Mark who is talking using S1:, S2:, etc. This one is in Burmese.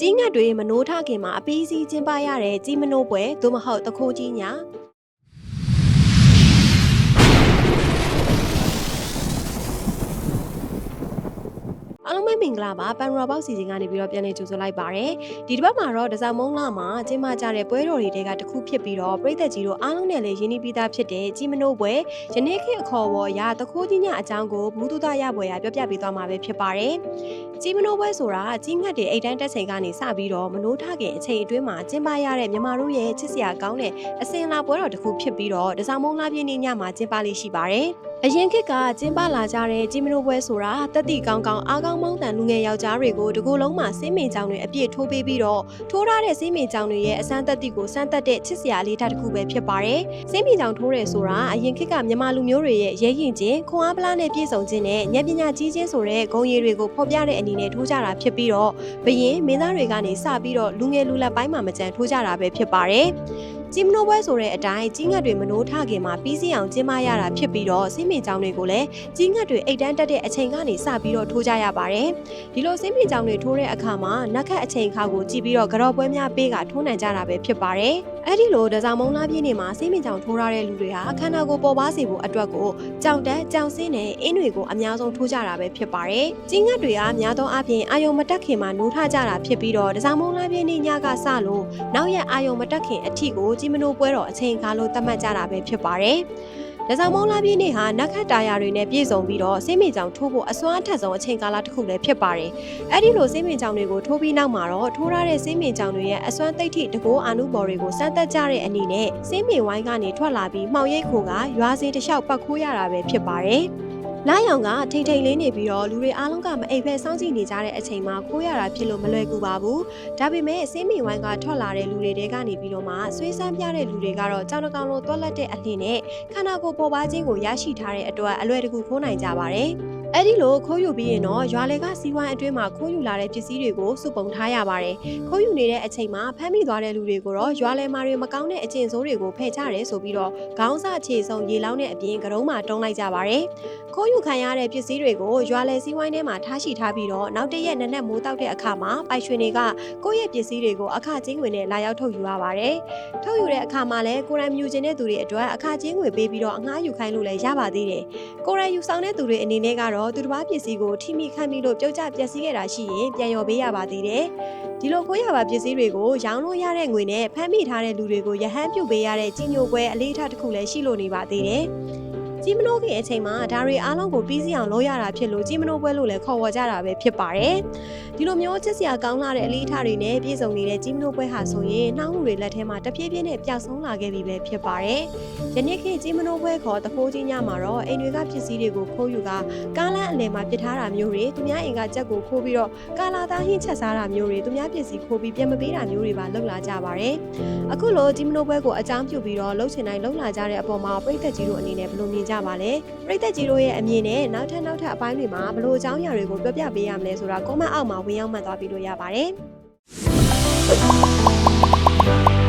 S1: ကြီးငတ်တွေမနိုးထခင်မှာအပီးစီးကျင်းပရတဲ့ကြီးမနိုးပွဲသို့မဟုတ်တခိုးကြီးညာ မင်္ဂလာပါပန်ရောဘောက်စီစဉ်ကနေပြီးတော့ပြန်လည်ကြိုဆိုလိုက်ပါရယ်ဒီတစ်ပတ်မှာတော့ဒဇာမုံလာမှာကျင်းပကြတဲ့ပွဲတော်တွေတဲကတစ်ခုဖြစ်ပြီးတော့ပြည်သက်ကြီးတို့အားလုံးနဲ့လည်းရင်းနှီးပြီးသားဖြစ်တဲ့ကြီးမနိုးပွဲယနေ့ခေတ်အခေါ်အဝေါ်ရာတခိုးကြီးညာအကြောင်းကိုဘူးတူတာရပွဲရပြောပြပေးသွားမှာပဲဖြစ်ပါတယ်ကြီးမနိုးပွဲဆိုတာကြီးငတ်တွေအိတ်တန်းတက်ချိန်ကနေစပြီးတော့မနိုးထခင်အချိန်အတွင်းမှာကျင်းပရတဲ့မြန်မာတို့ရဲ့ချစ်စရာကောင်းတဲ့အစင်လာပွဲတော်တစ်ခုဖြစ်ပြီးတော့ဒဇာမုံလာပြည့်နေ့ညမှာကျင်းပလေးရှိပါတယ် အရင်ခေတ်ကကျင်းပလာကြတဲ့ကြီးမနိုးပွဲဆိုတာတက်တိကောင်းကောင်းအားကောင်းမောင်းတန်လူငယ်ယောက်ျားတွေကိုတကူလုံးမှာစင်းမင်ကြောင်တွေအပြည့်ထိုးပေးပြီးတော့ထိုးထားတဲ့စင်းမင်ကြောင်တွေရဲ့အစမ်းတက်တိကိုစမ်းတက်တဲ့ချစ်စရာလေးထားတစ်ခုပဲဖြစ်ပါတယ်။စင်းမင်ကြောင်ထိုးတယ်ဆိုတာအရင်ခေတ်ကမြန်မာလူမျိုးတွေရဲ့ရဲရင်ချင်းခွန်အားပလားနဲ့ပြည့်စုံခြင်းနဲ့ဉာဏ်ပညာကြီးခြင်းဆိုတဲ့ဂုဏ်ရည်တွေကိုဖော်ပြတဲ့အနေနဲ့ထိုးကြတာဖြစ်ပြီးတော့ဘရင်မင်းသားတွေကနေစပြီးတော့လူငယ်လူလက်ပိုင်းမှာမကြံထိုးကြတာပဲဖြစ်ပါတယ်။ ကြီးမနိုးပွဲဆိုတဲ့အတိုင်းကြီးငတ်တွေမနိုးထခင်မှာပြီးစီအောင်ကျင်းပရတာဖြစ်ပြီးတော့စိမ့်မင်ကြောင်တွေကိုလည်းကြီးငတ်တွေအိတ်တန်းတက်တဲ့အချိန်ကနေစပြီးတော့ထိုးကြရပါတယ်ဒီလိုစိမ့်မင်ကြောင်တွေထိုးတဲ့အခါမှာနက်ခတ်အချိန်ခါကိုကြည့်ပြီးတော့ကြော်ပွဲများပေးကထိုးနိုင်ကြတာပဲဖြစ်ပါတယ် အဲ့ဒီလိုဒဇာမုံလားပြည့်နေမှာစိမ့်မင်ကြောင်ထိုးရတဲ့လူတွေဟာခန္ဓာကိုယ်ပေါ်ပါစေဖို့အတွက်ကိုကြောင်တက်ကြောင်စင်းနဲ့အင်းတွေကိုအများဆုံးထိုးကြတာပဲဖြစ်ပါတယ်ကြီးငတ်တွေကများသောအားဖြင့်အာယုံမတက်ခင်မှာနိုးထကြတာဖြစ်ပြီးတော့ဒဇာမုံလားပြည့်နေညကစလို့နောက်ရက်အာယုံမတက်ခင်အထိကိုကြီးမနိုးပွဲတော်အချိန်ခါလို့သတ်မှတ်ကြတာပဲဖြစ်ပါတယ်။ ဒဇောင်မောင်းလာပြည့်နေ့ဟာနက်ခတ်တာယာတွေနဲ့ပြည့်စုံပြီးတော့စိမ့်မေကြောင်ထိုးဖို့အစွမ်းအထက်ဆုံးအချိန်ကာလတစ်ခုလည်းဖြစ်ပါတယ်။အဲ့ဒီလိုစိမ့်မေကြောင်တွေကိုထိုးပြီးနောက်မှာတော့ထိုးထားတဲ့စိမ့်မေကြောင်တွေရဲ့အစွမ်းသိပ်ထိတကိုးအာနုဘော်တွေကိုစမ်းသပ်ကြတဲ့အနေနဲ့စိမ့်မေဝိုင်းကနေထွက်လာပြီးမှောင်ရိပ်ခိုကရွာစီတစ်လျှောက်ပတ်ခိုးရတာပဲဖြစ်ပါတယ်။ လာရောင်ကထိတ်ထိတ်လေးနေပြီးတော့လူတွေအားလုံးကမအိပ်ဖက်စောင့်ကြည့်နေကြတဲ့အချိန်မှာခိုးရတာဖြစ်လို့မလွယ်ကူပါဘူး။ဒါပေမဲ့အစင်းမီဝိုင်းကထွက်လာတဲ့လူတွေတဲကနေပြီးတော့မှဆွေးဆန်းပြတဲ့လူတွေကတော့ကြောင်တကောင်လိုတွက်လက်တဲ့အလင်းနဲ့ခန္ဓာကိုယ်ပေါ်ပါခြင်းကိုရရှိထားတဲ့အတွက်အလွယ်တကူခိုးနိုင်ကြပါတယ်။ အဲ့ဒီလိုခိုးယူပြီးရင်တော့ရွာလေကစီးဝိုင်းအတွင်းမှာခိုးယူလာတဲ့ပစ္စည်းတွေကိုစုပုံထားရပါတယ်။ခိုးယူနေတဲ့အချိန်မှာဖမ်းမိသွားတဲ့လူတွေကိုတော့ရွာလေမာတွေမကောင်းတဲ့အကျင့်ဆိုးတွေကိုဖယ်ချတယ်ဆိုပြီးတော့ခေါင်းစအခြေဆုံးရေလောင်းတဲ့အပြင်ကရုံးမှာတုံးလိုက်ကြပါတယ်။ခိုးယူခံရတဲ့ပစ္စည်းတွေကိုရွာလေစီးဝိုင်းထဲမှာထားရှိထားပြီးတော့နောက်တရက်နက်နက်မိုးတောက်တဲ့အခါမှာပိုက်ရွှေတွေကကိုယ့်ရဲ့ပစ္စည်းတွေကိုအခချင်းငွေနဲ့လာရောက်ထုတ်ယူရပါတယ်။ထုတ်ယူတဲ့အခါမှာလည်းကိုရံမြူခြင်းတဲ့သူတွေအတွက်အခချင်းငွေပေးပြီးတော့အငှားယူခိုင်းလို့လည်းရပါသေးတယ်။ကိုရံယူဆောင်တဲ့သူတွေအနေနဲ့ကတော့သူတစ်ပါးပစ္စည်းကိုထိမိခတ်မိလို့ပြုတ်ကျပျက်စီးခဲ့တာရှိရင်ပြန်လျော်ပေးရပါသေးတယ်။ဒီလိုခိုးရပါပစ္စည်းတွေကိုရောင်းလို့ရတဲ့ငွေနဲ့ဖမ်းမိထားတဲ့လူတွေကိုရဟန်းပြုတ်ပေးရတဲ့ကြီးညိုပွဲအလေးထားတစ်ခုလည်းရှိလို့နေပါသေးတယ်။ကြီးမနိုးခင်အချိန်မှာဒါတွေအားလုံးကိုပြီးစီအောင်လုပ်ရတာဖြစ်လို့ကြီးမနိုးပွဲလို့လည်းခေါ်ဝေါ်ကြတာပဲဖြစ်ပါတယ်။ ဒီလိုမျိုးချစ်စရာကောင်းလာတဲ့အလေးထားတွေနဲ့ပြည့်စုံနေတဲ့ကြီးမနိုးပွဲဟာဆိုရင်နှောင်းမှုတွေလက်ထဲမှာတဖြည်းဖြည်းနဲ့ပျောက်ဆုံးလာခဲ့ပြီပဲဖြစ်ပါတယ်။ယနေ့ခေတ်ကြီးမနိုးပွဲခေါ်တဖိုးကြီးညမှာတော့အိမ်တွေကပစ္စည်းတွေကိုခိုးယူကကားလမ်းအလယ်မှာပစ်ထားတာမျိုးတွေသူများအိမ်ကကြက်ကိုခိုးပြီးတော့ကာလာသားဟင်းချက်စားတာမျိုးတွေသူများပစ္စည်းခိုးပြီးပြန်မပေးတာမျိုးတွေပါလုပ်လာကြပါတယ်။အခုလိုကြီးမနိုးပွဲကိုအကြောင်းပြုပြီးတော့လှုပ်ချင်တိုင်းလှုပ်လာကြတဲ့အပေါ်မှာပြည်သက်ကြီးတို့အနေနဲ့ဘယ်လိုမြင်ကြပါလဲ။ပြည်သက်ကြီးတို့ရဲ့အမြင်နဲ့နောက်ထပ်နောက်ထပ်အပိုင်းတွေမှာဘယ်လိုအကြောင်းအရာတွေကိုပြောပြပေးရမလဲဆိုတာ comment အောက်မှာဝင်ရောက်မှတ်သွားပြီးလို့ရပါတယ်။